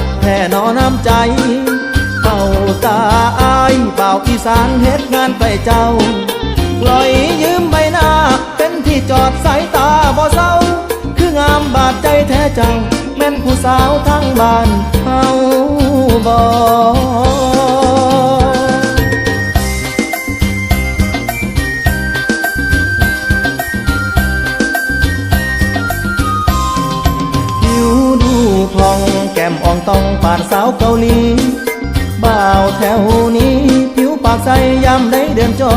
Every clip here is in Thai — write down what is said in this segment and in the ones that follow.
กแท่นอน้ำใจเฝ้าตาอายเป่าอีสานเฮ็ดงานไปเจ้า ปล่อยยืมใบหน้า เป็นที่จอดสายตาบ่เศร้า คืองามบาดใจแท้เจ้า แม่นผู้สาวทั้งบ้านเฮาบ่านสาวเกาหลีบ่าวแถวนี้ ผิวปากใสยามได้เดินจอ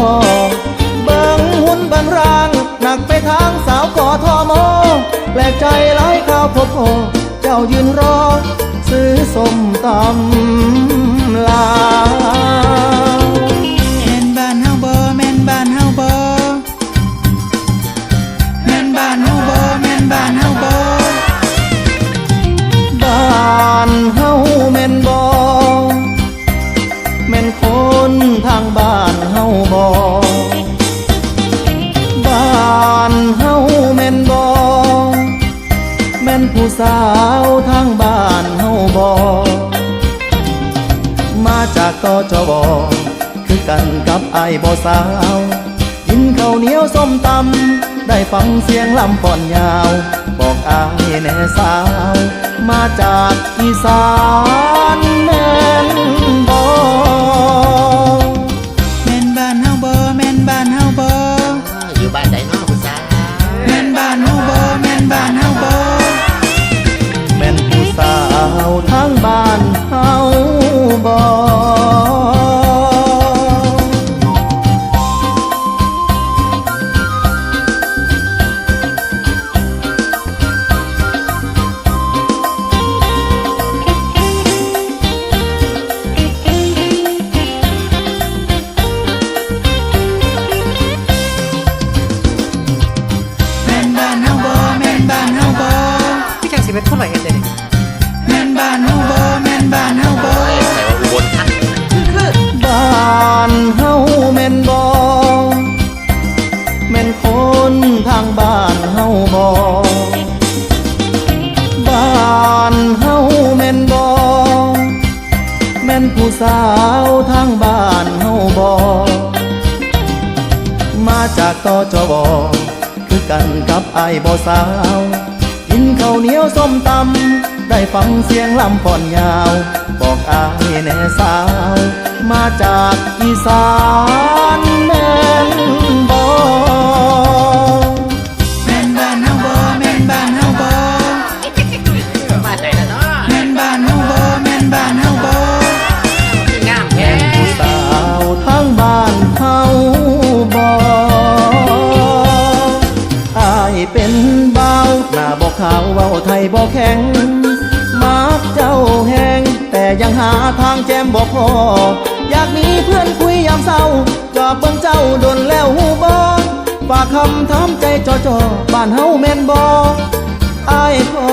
เบิงหุ่นบางร่าง หนักไปทางสาวกอทอมอแปลกใจหลายข้าวพบโอเจ้ายืนรอ ซื้อสมตำลา ทางบ้านเฮาบอมาจากตจบคือกันกับไอ้ายบอสาว กินข้าวเหนียวส้มตำได้ฟังเสียงลำก่อนยาว บอกอายแน่สาว มาจากอีสาน เป็นคนไหนกันเด้นี่แม่นบ้านเฮาบ่แม่นบ้านเฮาบ่ใส่ว่าอุบลทันคือบ้านเฮาแม่นบอแม่นคนทางบ้านเฮาบอบ้านเฮาแม่นบอแม่นผู้สาวทางบ้านเฮาบอมาจากตจบคือกันกับไอ้ายบ่สาว ข้าวเหนียวส้มตำได้ฟังเสียงลำผ่อนยาว บอกอายแน่สาว มาจากอีสานแม่นบอแม่นบ้านเฮาบ่แม่นบ้านเฮาบ่บ้านใดล่ะเนาะแม่นบ้านเฮาบ่แม่นบ้านเฮาบ่งามแท้ผู้สาวทั้งบ้านเฮาบออายเป็น ขาวเว้าไทยบอกแข็ง มักเจ้าแหงแต่ยังหาทางแจมบอกพอ อยากมีเพื่อนคุยยามเศร้า จอบเบิ่งเจ้าดนแล้วหูบอฝากคำถามใจจอจอบ้านเฮาแม่นบออายขอ